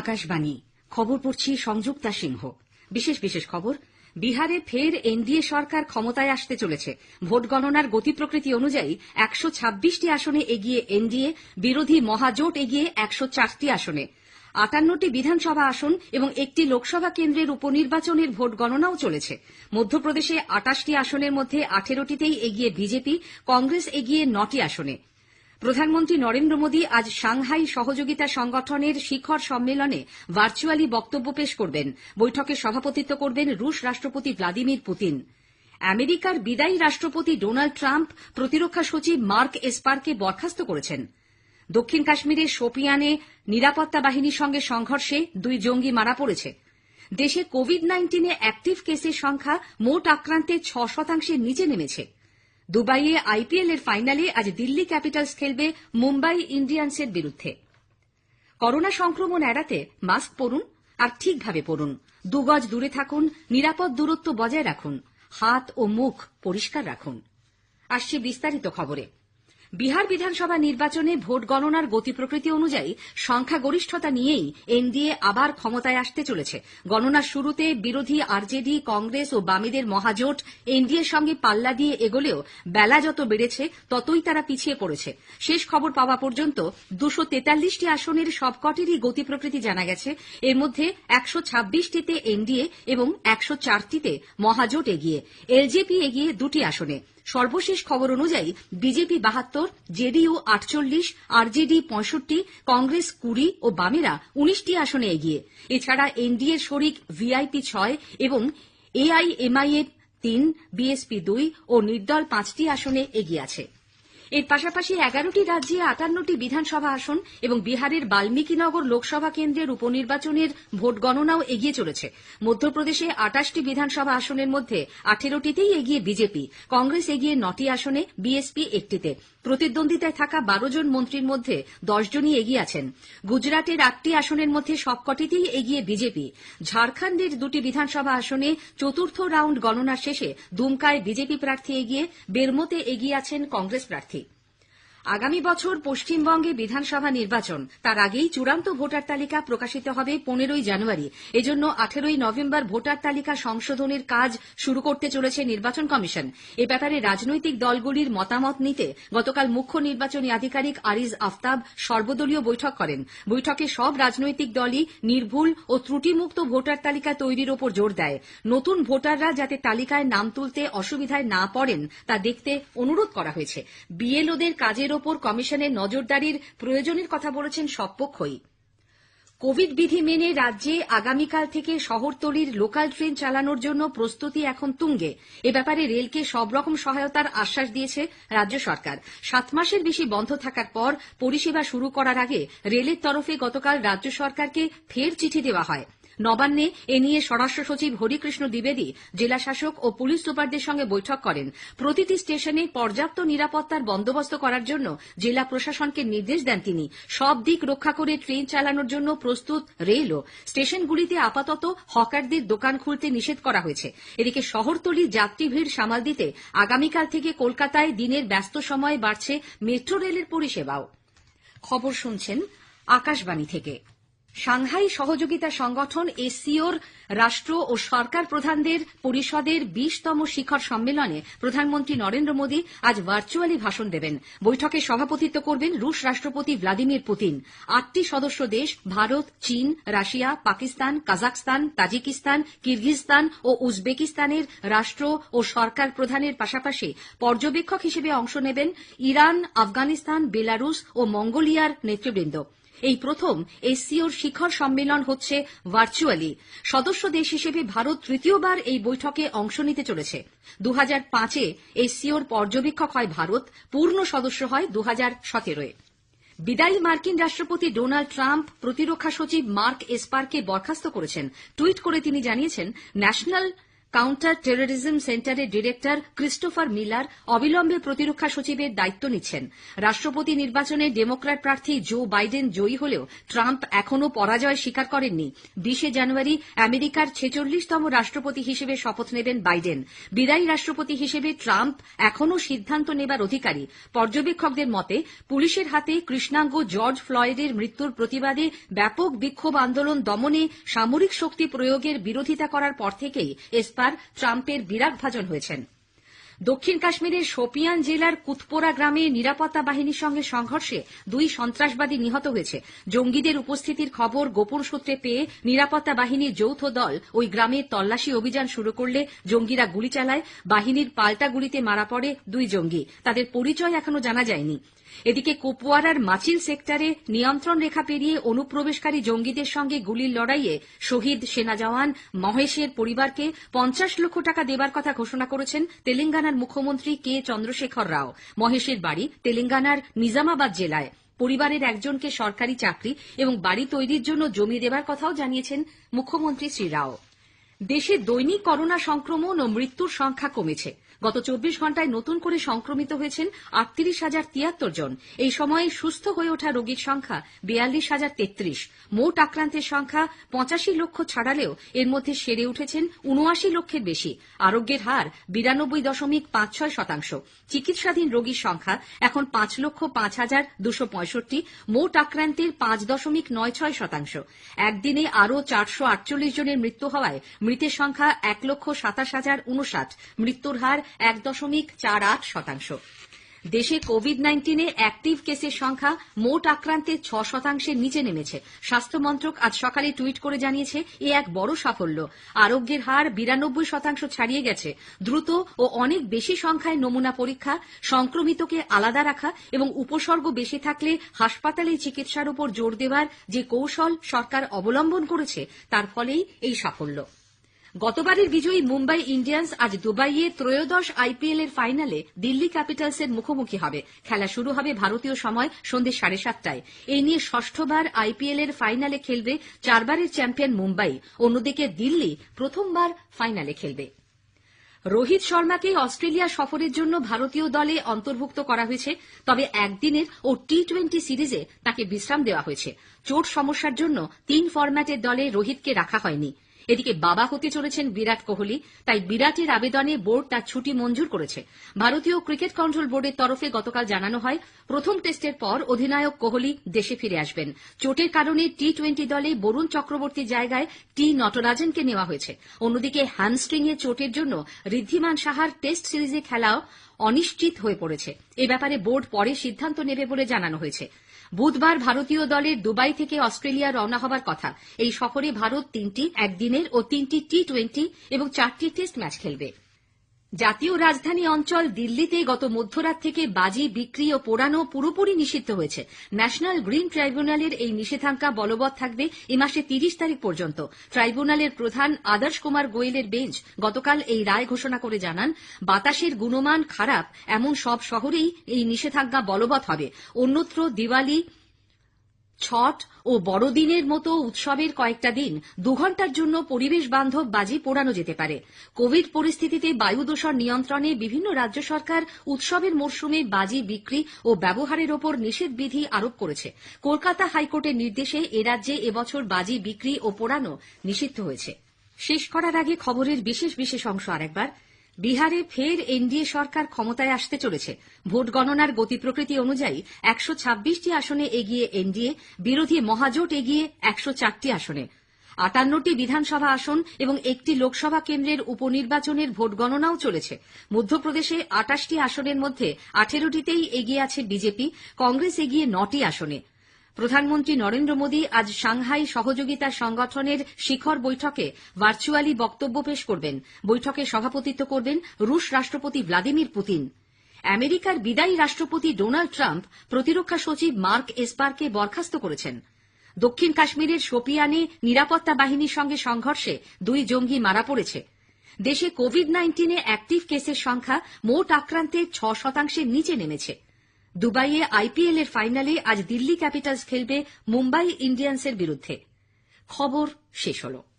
আকাশবাণী। খবর পড়ছি সংযুক্তা সিংহ। বিশেষ বিশেষ খবর, বিহারে ফের এনডিএ সরকার ক্ষমতায় আসতে চলেছে। ভোট গণনার গতি প্রকৃতি অনুযায়ী একশো ছাব্বিশটি আসনে এগিয়ে এনডিএ, বিরোধী মহাজোট এগিয়ে একশো চারটি আসনে। আটান্নটি বিধানসভা আসন এবং একটি লোকসভা কেন্দ্রের উপনির্বাচনের ভোট গণনাও চলেছে। মধ্যপ্রদেশে আটাশটি আসনের মধ্যে আঠেরোটিতেই এগিয়ে বিজেপি, কংগ্রেস এগিয়ে নটি আসনে। প্রধানমন্ত্রী নরেন্দ্র মোদী আজ সাংহাই সহযোগিতা সংগঠনের শিখর সম্মেলনে ভার্চুয়ালি বক্তব্য পেশ করবেন। বৈঠকে সভাপতিত্ব করবেন রুশ রাষ্ট্রপতি ভ্লাদিমির পুতিন। আমেরিকার বিদায়ী রাষ্ট্রপতি ডোনাল্ড ট্রাম্প প্রতিরক্ষা সচিব মার্ক এসপারকে বরখাস্ত করেছেন। দক্ষিণ কাশ্মীরের শোপিয়ানে নিরাপত্তা বাহিনীর সঙ্গে সংঘর্ষে দুই জঙ্গি মারা পড়েছে। দেশে কোভিড নাইন্টিনে অ্যাক্টিভ কেসের সংখ্যা মোট আক্রান্তের ছ শতাংশের নিচে নেমেছে। দুবাইয়ে আইপিএল এর ফাইনালে আজ দিল্লি ক্যাপিটালস খেলবে মুম্বাই ইন্ডিয়ান্সের বিরুদ্ধে। করোনা সংক্রমণ এড়াতে মাস্ক পরুন আর ঠিকভাবে পরুন। দুগজ দূরে থাকুন, নিরাপদ দূরত্ব বজায় রাখুন, হাত ও মুখ পরিষ্কার রাখুন। আসছে বিস্তারিত খবরে। বিহার বিধানসভা নির্বাচনে ভোট গণনার গতি প্রকৃতি অনুযায়ী সংখ্যাগরিষ্ঠতা নিয়েই এনডিএ আবার ক্ষমতায় আসতে চলেছে। গণনার শুরুতে বিরোধী আরজেডি, কংগ্রেস ও বামেদের মহাজোট এনডিএর সঙ্গে পাল্লা দিয়ে এগোলেও বেলা যত বেড়েছে, ততই তারা পিছিয়ে পড়েছে। শেষ খবর পাওয়া পর্যন্ত দুশো তেতাল্লিশটি আসনের সবকটিরই গতি প্রকৃতি জানা গেছে। এর মধ্যে একশো ছাব্বিশটিতে এনডিএ এবং একশো চারটিতে মহাজোট এগিয়ে। এলজেপি এগিয়ে দুটি আসনে। সর্বশেষ খবর অনুযায়ী, বিজেপি বাহাত্তর, জেডিইউ আটচল্লিশ, আরজেডি পঁয়ষট্টি, কংগ্রেস কুড়ি ও বামেরা উনিশটি আসনে এগিয়ে। এছাড়া এনডিএ শরিক ভিআইপি ছয় এবং এআইএমআইএম তিন, বিএসপি দুই ও নির্দল পাঁচটি আসনে এগিয়ে আছে। এর পাশাপাশি এগারোটি রাজ্যে আটান্নটি বিধানসভা আসন এবং বিহারের বাল্মীকিনগর লোকসভা কেন্দ্রের উপনির্বাচনের ভোট গণনাও এগিয়ে চলেছে। মধ্যপ্রদেশে আটাশটি বিধানসভা আসনের মধ্যে আঠেরোটিতেই এগিয়ে বিজেপি, কংগ্রেস এগিয়ে নটি আসনে, বিএসপি একটিতে। প্রতিদ্বন্দ্বিতায় থাকা বারো জন মন্ত্রীর মধ্যে দশজনই এগিয়ে আছেন। গুজরাটের আটটি আসনের মধ্যে সবকটিতেই এগিয়ে বিজেপি। ঝাড়খণ্ডের দুটি বিধানসভা আসনে চতুর্থ রাউন্ড গণনা শেষে দুমকায় বিজেপি প্রার্থী এগিয়ে, বেরমোতে এগিয়ে আছেন কংগ্রেস প্রার্থী। আগামী বছর পশ্চিমবঙ্গে বিধানসভা নির্বাচন। তার আগেই চূড়ান্ত ভোটার তালিকা প্রকাশিত হবে পনেরোই জানুয়ারি। এজন্য আঠেরোই নভেম্বর ভোটার তালিকা সংশোধনের কাজ শুরু করতে চলেছে নির্বাচন কমিশন। এ ব্যাপারে রাজনৈতিক দলগুলির মতামত নিতে গতকাল মুখ্য নির্বাচনী আধিকারিক আরিজ আফতাব সর্বদলীয় বৈঠক করেন। বৈঠকে সব রাজনৈতিক দলই নির্ভুল ও ত্রুটিমুক্ত ভোটার তালিকা তৈরির ওপর জোর দেয়। নতুন ভোটাররা যাতে তালিকায় নাম তুলতে অসুবিধায় না পড়েন তা দেখতে অনুরোধ করা হয়েছে। বিএলওদের কাজের ওপর কমিশনের নজরদারির প্রয়োজনের কথা বলেছেন সব পক্ষই। কোভিড বিধি মেনে রাজ্যে আগামীকাল থেকে শহরতলির লোকাল ট্রেন চালানোর জন্য প্রস্তুতি এখন তুঙ্গে। এ ব্যাপারে রেলকে সব রকম সহায়তার আশ্বাস দিয়েছে রাজ্য সরকার। সাত মাসের বেশি বন্ধ থাকার পর পরিষেবা শুরু করার আগে রেলের তরফে গতকাল রাজ্য সরকারকে ফের চিঠি দেওয়া হয়। নবান্নে এ নিয়ে স্বরাষ্ট্র সচিব হরিকৃষ্ণ দ্বিবেদী, জেলাশাসক ও পুলিশ সুপারদের সঙ্গে বৈঠক করেন। প্রতিটি স্টেশনে পর্যাপ্ত নিরাপত্তার বন্দোবস্ত করার জন্য জেলা প্রশাসনকে নির্দেশ দেন তিনি। সব দিক রক্ষা করে ট্রেন চালানোর জন্য প্রস্তুত রেলও। স্টেশনগুলিতে আপাতত হকারদের দোকান খুলতে নিষেধ করা হয়েছে। এদিকে শহরতলি যাত্রী ভিড় সামাল দিতে আগামীকাল থেকে কলকাতায় দিনের ব্যস্ত সময়ে বাড়ছে মেট্রো রেলের পরিষেবাও। খবর শুনছেন আকাশবাণী থেকে। সাংহাই সহযোগিতা সংগঠন এসসিওর রাষ্ট্র ও সরকার প্রধানদের পরিষদের বিশতম শিখর সম্মেলনে প্রধানমন্ত্রী নরেন্দ্র মোদী আজ ভার্চুয়ালি ভাষণ দেবেন। বৈঠকে সভাপতিত্ব করবেন রুশ রাষ্ট্রপতি ভ্লাদিমির পুতিন। আটটি সদস্য দেশ ভারত, চীন, Russia, Pakistan, Kazakhstan, Tajikistan, Kyrgyzstan ও উজবেকিস্তানের রাষ্ট্র ও সরকার প্রধানের পাশাপাশি পর্যবেক্ষক হিসেবে অংশ নেবেন ইরান, আফগানিস্তান, বেলারুশ ও মঙ্গোলিয়ার নেতৃবৃন্দ। এই প্রথম এসসিওর শিখর সম্মেলন হচ্ছে ভার্চুয়ালি। সদস্য দেশ হিসেবে ভারত তৃতীয়বার এই বৈঠকে অংশ নিতে চলেছে। দু হাজার পাঁচে এসসিওর পর্যবেক্ষক হয় ভারত, পূর্ণ সদস্য হয় দু হাজার সতেরোয়। বিদায়ী মার্কিন রাষ্ট্রপতি ডোনাল্ড ট্রাম্প প্রতিরক্ষা সচিব মার্ক এসপারকে বরখাস্ত করেছেন। টুইট করে তিনি জানিয়েছেন, ন্যাশনাল কাউন্টার টেরোরিজম সেন্টারের ডিরেক্টর ক্রিস্টোফার মিলার অবিলম্বে প্রতিরক্ষা সচিবের দায়িত্ব নিচ্ছেন। রাষ্ট্রপতি নির্বাচনে ডেমোক্র্যাট প্রার্থী জো বাইডেন জয়ী হলেও ট্রাম্প এখনও পরাজয় স্বীকার করেননি। বিশে জানুয়ারি আমেরিকার ছেচল্লিশতম রাষ্ট্রপতি হিসেবে শপথ নেবেন বাইডেন। বিদায়ী রাষ্ট্রপতি হিসেবে ট্রাম্প এখনও সিদ্ধান্ত নেবার অধিকারী। পর্যবেক্ষকদের মতে, পুলিশের হাতে কৃষ্ণাঙ্গ জর্জ ফ্লয়েডের মৃত্যুর প্রতিবাদে ব্যাপক বিক্ষোভ আন্দোলন দমনে সামরিক শক্তি প্রয়োগের বিরোধিতা করার পর থেকেই এসপার ট্রাম্পের বিরাগভাজন হয়েছেন। দক্ষিণ কাশ্মীরের শোপিয়ান জেলার কুতপোরা গ্রামে নিরাপত্তা বাহিনীর সঙ্গে সংঘর্ষে দুই সন্ত্রাসবাদী নিহত হয়েছে। জঙ্গিদের উপস্থিতির খবর গোপন সূত্রে পেয়ে নিরাপত্তা বাহিনীর যৌথ দল ওই গ্রামে তল্লাশি অভিযান শুরু করলে জঙ্গিরা গুলি চালায়, বাহিনীর পাল্টা গুলিতে মারা পড়ে দুই জঙ্গি। তাদের পরিচয় এখনও জানা যায়নি। এদিকে কুপওয়ারার মাচিল সেক্টরে নিয়ন্ত্রণ রেখা পেরিয়ে অনুপ্রবেশকারী জঙ্গিদের সঙ্গে গুলির লড়াইয়ে শহীদ সেনা জওয়ান মহেশের পরিবারকে পঞ্চাশ লক্ষ টাকা দেবার কথা ঘোষণা করেছেন তেলেঙ্গানার মুখ্যমন্ত্রী কে চন্দ্রশেখর রাও? মহেশের বাড়ি তেলেঙ্গানার নিজামাবাদ জেলায়। পরিবারের একজনকে সরকারি চাকরি এবং বাড়ি তৈরির জন্য জমি দেবার কথাও জানিয়েছেন মুখ্যমন্ত্রী শ্রী রাও। দেশে দৈনিক করোনা সংক্রমণ ও মৃত্যুর সংখ্যা কমেছে। গত চব্বিশ ঘন্টায় নতুন করে সংক্রমিত হয়েছেন আটত্রিশ হাজার তিয়াত্তর জন। এই সময়ে সুস্থ হয়ে ওঠা রোগীর সংখ্যা বিয়াল্লিশ হাজার তেত্রিশ। মোট আক্রান্তের সংখ্যা পঁচাশি লক্ষ ছাড়ালেও এর মধ্যে সেরে উঠেছেন উনআশি লক্ষের বেশি। আরোগ্যের হার বিরানব্বই দশমিক পাঁচ ছয় শতাংশ। চিকিৎসাধীন রোগীর সংখ্যা এখন পাঁচ লক্ষ পাঁচ হাজার দুশো পঁয়ষট্টি। মোট আক্রান্তের পাঁচ দশমিক নয় ছয় শতাংশ। একদিনে আরও চারশো আটচল্লিশ জনের মৃত্যু হওয়ায় মৃতের সংখ্যা এক লক্ষ সাতাশ হাজার উনষাট মৃত্যুর হার এক দশমিক চার আট শতাংশ। দেশে কোভিড নাইন্টিনে অ্যাক্টিভ কেসের সংখ্যা মোট আক্রান্তের ছ শতাংশের নিচে নেমেছে। স্বাস্থ্য মন্ত্রক আজ সকালে টুইট করে জানিয়েছে, এ এক বড় সাফল্য। আরোগ্যের হার বিরানব্বই শতাংশ ছাড়িয়ে গেছে। দ্রুত ও অনেক বেশি সংখ্যায় নমুনা পরীক্ষা, সংক্রমিতকে আলাদা রাখা এবং উপসর্গ বেশি থাকলে হাসপাতালে চিকিৎসার উপর জোর দেওয়ার যে কৌশল সরকার অবলম্বন করেছে, তার ফলেই এই সাফল্য। গতবারের বিজয়ী মুম্বাই ইন্ডিয়ান্স আজ দুবাইয়ে ত্রয়োদশ আইপিএল এর ফাইনালে দিল্লি ক্যাপিটালসের মুখোমুখি হবে। খেলা শুরু হবে ভারতীয় সময় সন্ধ্যে সাড়ে সাতটায়। এই নিয়ে ষষ্ঠবার আইপিএল এর ফাইনালে খেলবে চারবারের চ্যাম্পিয়ন মুম্বাই। অন্যদিকে দিল্লি প্রথমবার ফাইনালে খেলবে। রোহিত শর্মাকে অস্ট্রেলিয়া সফরের জন্য ভারতীয় দলে অন্তর্ভুক্ত করা হয়েছে। তবে একদিনের ও টি টোয়েন্টি সিরিজে তাকে বিশ্রাম দেওয়া হয়েছে। চোট সমস্যার জন্য তিন ফরম্যাটের দলে রোহিতকে রাখা হয়নি। এদিকে বাবা হতে চলেছেন বিরাট কোহলি, তাই বিরাটের আবেদনে বোর্ড তার ছুটি মঞ্জুর করেছে। ভারতীয় ক্রিকেট কন্ট্রোল বোর্ডের তরফে গতকাল জানানো হয়, প্রথম টেস্টের পর অধিনায়ক কোহলি দেশে ফিরে আসবেন। চোটের কারণে টি টোয়েন্টি দলে বরুণ চক্রবর্তীর জায়গায় টি নটরাজনকে নেওয়া হয়েছে। অন্যদিকে হ্যামস্ট্রিংয়ে চোটের জন্য ঋদ্ধিমান সাহার টেস্ট সিরিজে খেলাও অনিশ্চিত হয়ে পড়েছে। এ ব্যাপারে বোর্ড পরে সিদ্ধান্ত নেবে বলে জানানো হয়েছে। বুধবার ভারতীয় দলের দুবাই থেকে অস্ট্রেলিয়া রওনা হবার কথা। এই সফরে ভারত তিনটি, একদিনের ও তিনটি টি টোয়েন্টি এবং চারটি টেস্ট ম্যাচ খেলবে। জাতীয় রাজধানী অঞ্চল দিল্লিতে গত মধ্যরাত থেকে বাজি, বিক্রি ও পোড়ানো পুরোপুরি নিষিদ্ধ হয়েছে। ন্যাশনাল গ্রিন ট্রাইব্যুনালের এই নিষেধাজ্ঞা বলবৎ থাকবে এ মাসের তিরিশ তারিখ পর্যন্ত। ট্রাইব্যুনালের প্রধান আদর্শ কুমার গোয়েলের বেঞ্চ গতকাল এই রায় ঘোষণা করে জানান, বাতাসের গুণমান খারাপ, এমন সব শহরেই এই নিষেধাজ্ঞা বলবৎ হবে। অন্যত্র দিওয়ালি ছট ও বড়দিনের মতো উৎসবের কয়েকটা দিন দু ঘণ্টার জন্য পরিবেশ বান্ধব বাজি পোড়ানো যেতে পারে। কোভিড পরিস্থিতিতে বায়ু দূষণ নিয়ন্ত্রণে বিভিন্ন রাজ্য সরকার উৎসবের মরশুমে বাজি বিক্রি ও ব্যবহারের ওপর নিষেধ বিধি আরোপ করেছে। কলকাতা হাইকোর্টের নির্দেশে এ রাজ্যে এবছর বাজি বিক্রি ও পোড়ানো নিষিদ্ধ হয়েছে। শেষ করার আগে খবরের বিশেষ বিশেষ অংশ আরেকবার। বিহারে ফের এনডিএ সরকার ক্ষমতায় আসতে চলেছে। ভোট গণনার গতি প্রকৃতি অনুযায়ী একশো ছাব্বিশটি আসনে এগিয়ে এনডিএ, বিরোধী মহাজোট এগিয়ে একশো চারটি আসনে। আটান্নটি বিধানসভা আসন এবং একটি লোকসভা কেন্দ্রের উপনির্বাচনের ভোট গণনাও চলেছে। মধ্যপ্রদেশে আটাশটি আসনের মধ্যে আঠেরোটিতেই এগিয়ে আছে বিজেপি, কংগ্রেস এগিয়ে নটি আসনে। প্রধানমন্ত্রী নরেন্দ্র মোদী আজ সাংহাই সহযোগিতা সংগঠনের শিখর বৈঠকে ভার্চুয়ালি বক্তব্য পেশ করবেন। বৈঠকে সভাপতিত্ব করবেন রুশ রাষ্ট্রপতি ভ্লাদিমির পুতিন। আমেরিকার বিদায়ী রাষ্ট্রপতি ডোনাল্ড ট্রাম্প প্রতিরক্ষা সচিব মার্ক এসপারকে বরখাস্ত করেছেন। দক্ষিণ কাশ্মীরের শোপিয়ানে নিরাপত্তা বাহিনীর সঙ্গে সংঘর্ষে দুই জঙ্গি মারা পড়েছে। দেশে কোভিড নাইন্টিনে অ্যাক্টিভ কেসের সংখ্যা মোট আক্রান্তের ছ শতাংশের নিচে নেমেছে। দুবাইয়ে আইপিএল এর ফাইনালে আজ দিল্লি ক্যাপিটালস খেলবে মুম্বাই ইন্ডিয়ান্সের বিরুদ্ধে। খবর শেষ হলো।